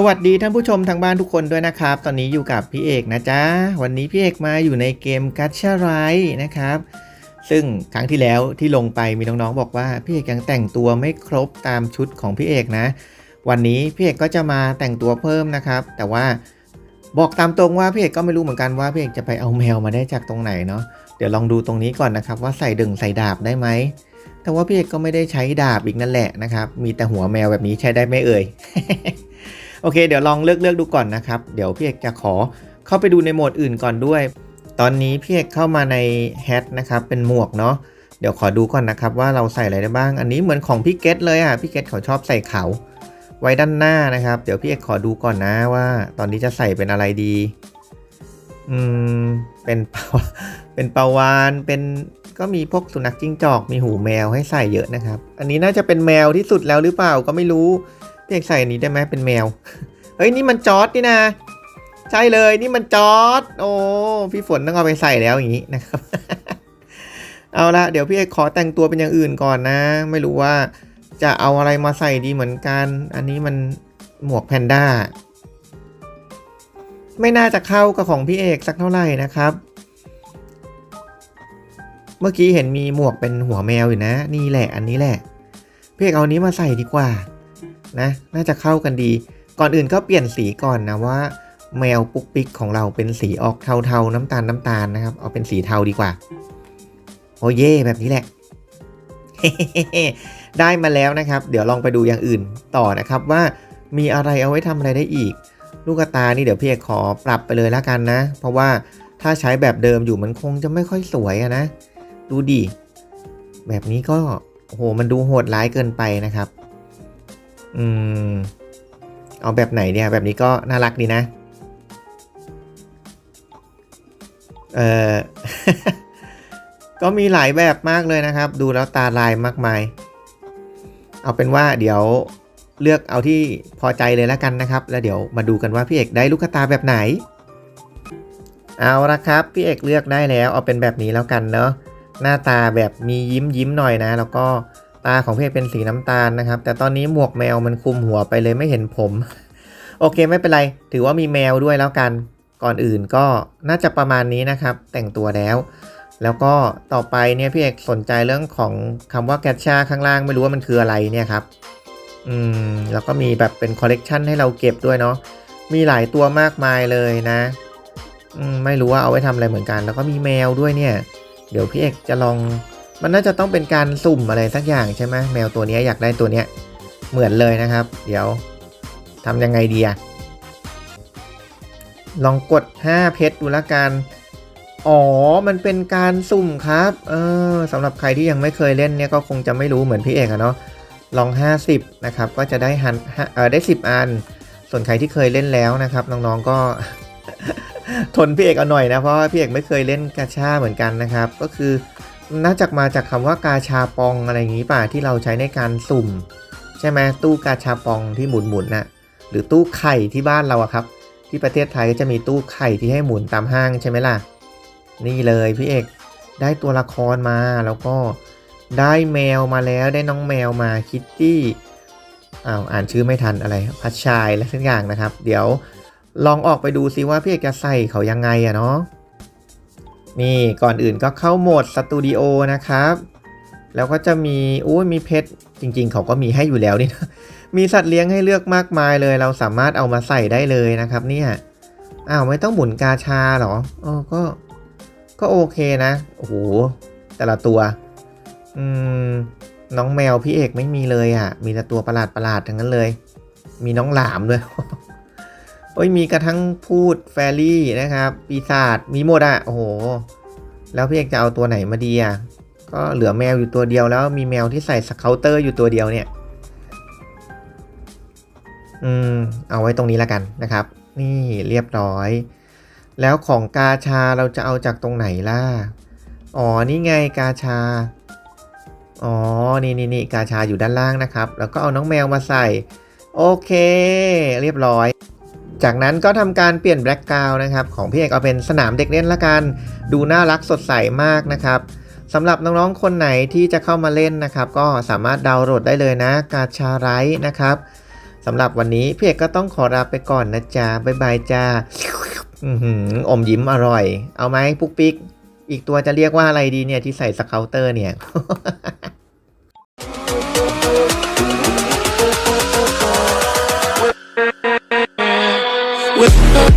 สวัสดีท่านผู้ชมทางบ้านทุกคนด้วยนะครับ ตอนนี้อยู่กับพี่เอกนะจ๊ะ วันนี้พี่เอกมาอยู่ในเกมกั t ช a ไรนะครับ ซึ่งครั้งที่แล้วที่ลงไปมีน้องๆบอกว่าพี่เอกยังแต่งตัวไม่ครบตามชุดของพี่เอกนะ วันนี้พี่เอกก็จะมาแต่งตัวเพิ่มนะครับ แต่ว่าบอกตามตรงว่าพี่เอกก็ไม่รู้เหมือนกันว่าพี่เอกจะไปเอาแมวมาได้จากตรงไหนเนาะ เดี๋ยวลองดูตรงนี้ก่อนนะครับ ว่าใส่ดึงใส่ดาบได้ไหม แต่ว่าพี่เอกก็ไม่ได้ใช้ดาบอีกนั่นแหละนะครับ มีแต่หัวแมวแบบนี้ใช้ได้ไหมเอ่ย โอเค เดี๋ยวลองเลือกเลือกดูก่อนนะครับ เดี๋ยวพี่เอกจะขอเข้าไปดูในโหมดอื่นก่อนด้วย ตอนนี้พี่เอกเข้ามาในแฮทนะครับ เป็นหมวกเนาะ เดี๋ยวขอดูก่อนนะครับว่าเราใส่อะไรได้บ้าง อันนี้เหมือนของพี่เกตเลยอะ พี่เกตเขาชอบใส่เขา ไว้ด้านหน้านะครับ เดี๋ยวพี่เอกขอดูก่อนนะว่า ตอนนี้จะใส่เป็นอะไรดี อืม เป็นเปาเป็นปาวาน เป็นก็มีพวกสุนัขจิ้งจอก มีหูแมวให้ใส่เยอะนะครับ อันนี้น่าจะเป็นแมวที่สุดแล้วหรือเปล่าก็ไม่รู้ พี่เอกใส่อันนี้ได้ไหมเป็นแมว เฮ้ยนี่มันจอร์ดนี่นะ ใช่เลยนี่มันจอร์ดโอ้พี่ฝนต้องเอาไปใส่แล้วอย่างนี้นะครับ เอาละเดี๋ยวพี่เอกขอแต่งตัวเป็นอย่างอื่นก่อนนะ ไม่รู้ว่าจะเอาอะไรมาใส่ดีเหมือนกัน อันนี้มันหมวกแพนด้าไม่น่าจะเข้ากับของพี่เอกสักเท่าไหร่นะครับ เมื่อกี้เห็นมีหมวกเป็นหัวแมวอยู่นะ นี่แหละอันนี้แหละ พี่เอกเอาอันนี้มาใส่ดีกว่า นะน่าจะเข้ากันดี ก่อนอื่นก็เปลี่ยนสีก่อนนะว่า แมวปุ๊กปิ๊กของเราเป็นสีออกเทาๆน้ำตาลน้ำตาลนะครับ เอาเป็นสีเทาดีกว่า โอเย่แบบนี้แหละได้มาแล้วนะครับ เดี๋ยวลองไปดูอย่างอื่นต่อนะครับว่ามีอะไรเอาไว้ทำอะไรได้อีก ลูกตานี่เดี๋ยวพี่เอกขอปรับไปเลยแล้วกันนะ เพราะว่าถ้าใช้แบบเดิมอยู่มันคงจะไม่ค่อยสวยอะนะ ดูดิแบบนี้ก็โอ้โหมันดูโหดร้ายเกินไปนะครับ อืม เอาแบบไหนเนี่ย แบบนี้ก็น่ารักดีนะ เออก็มีหลายแบบมากเลยนะครับ ดูแล้วตาลายมากมาย เอาเป็นว่าเดี๋ยวเลือกเอาที่พอใจเลยแล้วกันนะครับ แล้วเดี๋ยวมาดูกันว่าพี่เอกได้ลูกตาแบบไหน เอาละครับ พี่เอกเลือกได้แล้ว เอาเป็นแบบนี้แล้วกันเนาะหน้าตาแบบมียิ้มยิ้มหน่อยนะ แล้วก็ ตาของพี่เอกเป็นสีน้ำตาลนะครับ แต่ตอนนี้หมวกแมวมันคลุมหัวไปเลยไม่เห็นผม โอเคไม่เป็นไร ถือว่ามีแมวด้วยแล้วกัน ก่อนอื่นก็น่าจะประมาณนี้นะครับ แต่งตัวแล้ว แล้วก็ต่อไปเนี่ยพี่เอกสนใจเรื่องของคำว่าแกชชาข้างล่างไม่รู้ว่ามันคืออะไรเนี่ยครับ อืมแล้วก็มีแบบเป็นคอลเลกชันให้เราเก็บด้วยเนาะ มีหลายตัวมากมายเลยนะอืมไม่รู้ว่าเอาไว้ทำอะไรเหมือนกัน แล้วก็มีแมวด้วยเนี่ย เดี๋ยวพี่เอกจะลอง มันน่าจะต้องเป็นการสุ่มอะไรสักอย่างใช่ไหมแมวตัวนี้อยากได้ตัวเนี้ยเหมือนเลยนะครับ เดี๋ยวทำยังไงดีอะลองกด 5 เพชรดูละกัน อ๋อ มันเป็นการสุ่มครับ เออสำหรับใครที่ยังไม่เคยเล่นเนี่ยก็คงจะไม่รู้เหมือนพี่เอกอะเนาะ ลอง 50 นะครับ ก็จะได้หันเออได้ 10 อัน ส่วนใครที่เคยเล่นแล้วนะครับ น้องๆ ก็ ทนพี่เอกเอาหน่อยนะ เพราะพี่เอกไม่เคยเล่นกาชาเหมือนกันนะครับ ก็คือ น่าจะมาจากคำว่ากาชาปองอะไรอย่างนี้ป่ะที่เราใช้ในการสุ่ม ใช่ไหมตู้กาชาปองที่หมุนหมุนน่ะหรือตู้ไข่ที่บ้านเราอะครับ ที่ประเทศไทยก็จะมีตู้ไข่ที่ให้หมุนตามห้างใช่ไหมล่ะ นี่เลยพี่เอกได้ตัวละครมาแล้วก็ได้แมวมาแล้วได้น้องแมวมาคิตตี้อ้าวอ่านชื่อไม่ทันอะไรพัชชายและทุกอย่างนะครับ เดี๋ยวลองออกไปดูซิว่าพี่เอกจะใส่เขายังไงอะเนาะ นี่ก่อนอื่นก็เข้าโหมดสตูดิโอนะครับ แล้วก็จะมีโอ้มีเพชรจริง ๆ เขาก็มีให้อยู่แล้วนี่นะมีสัตว์เลี้ยงให้เลือกมากมายเลย เราสามารถเอามาใส่ได้เลยนะครับ เนี่ยอ้าวไม่ต้องหมุนกาชาเหรอเออก็ก็โอเคนะโอ้โหแต่ละตัว อืมน้องแมวพี่เอกไม่มีเลยอะ่ะ มีแต่ตัวประหลาดประหลาดทั้งนั้นเลย มีน้องหลามด้วย อ้ยมีกระทั่งพูดแฟรี่นะครับปีศาจมีหมดอะ่ะโอ้โห แล้วพี่เอกจะเอาตัวไหนมาดีอะ่ะก็เหลือแมวอยู่ตัวเดียวแล้วมีแมวที่ใส่สเกลเตอร์อยู่ตัวเดียวเนี่ย อืม เอาไว้ตรงนี้แล้วกันนะครับ นี่เรียบร้อย แล้วของกาชาเราจะเอาจากตรงไหนล่ะ อ๋อ นี่ไงกาชา อ๋อ นี่นี่นี่กาชาอยู่ด้านล่างนะครับ แล้วก็เอาน้องแมวมาใส่ โอเค เรียบร้อย จากนั้นก็ทำการเปลี่ยนแบล็กกราวนะครับของพี่เอกเอาเป็นสนามเด็กเล่นละกัน ดูน่ารักสดใสมากนะครับสำหรับน้องๆคนไหนที่จะเข้ามาเล่นนะครับ ก็สามารถดาวน์โหลดได้เลยนะกาชาไรนะครับสำหรับวันนี้พี่เอกก็ต้องขอลาไปก่อนนะจ๊ะบ๊ายบายจ้าอมยิ้มอร่อย เอาไหมปุ๊กปิ๊ก อีกตัวจะเรียกว่าอะไรดีเนี่ยที่ใส่สเกลเตอร์เนี่ย with the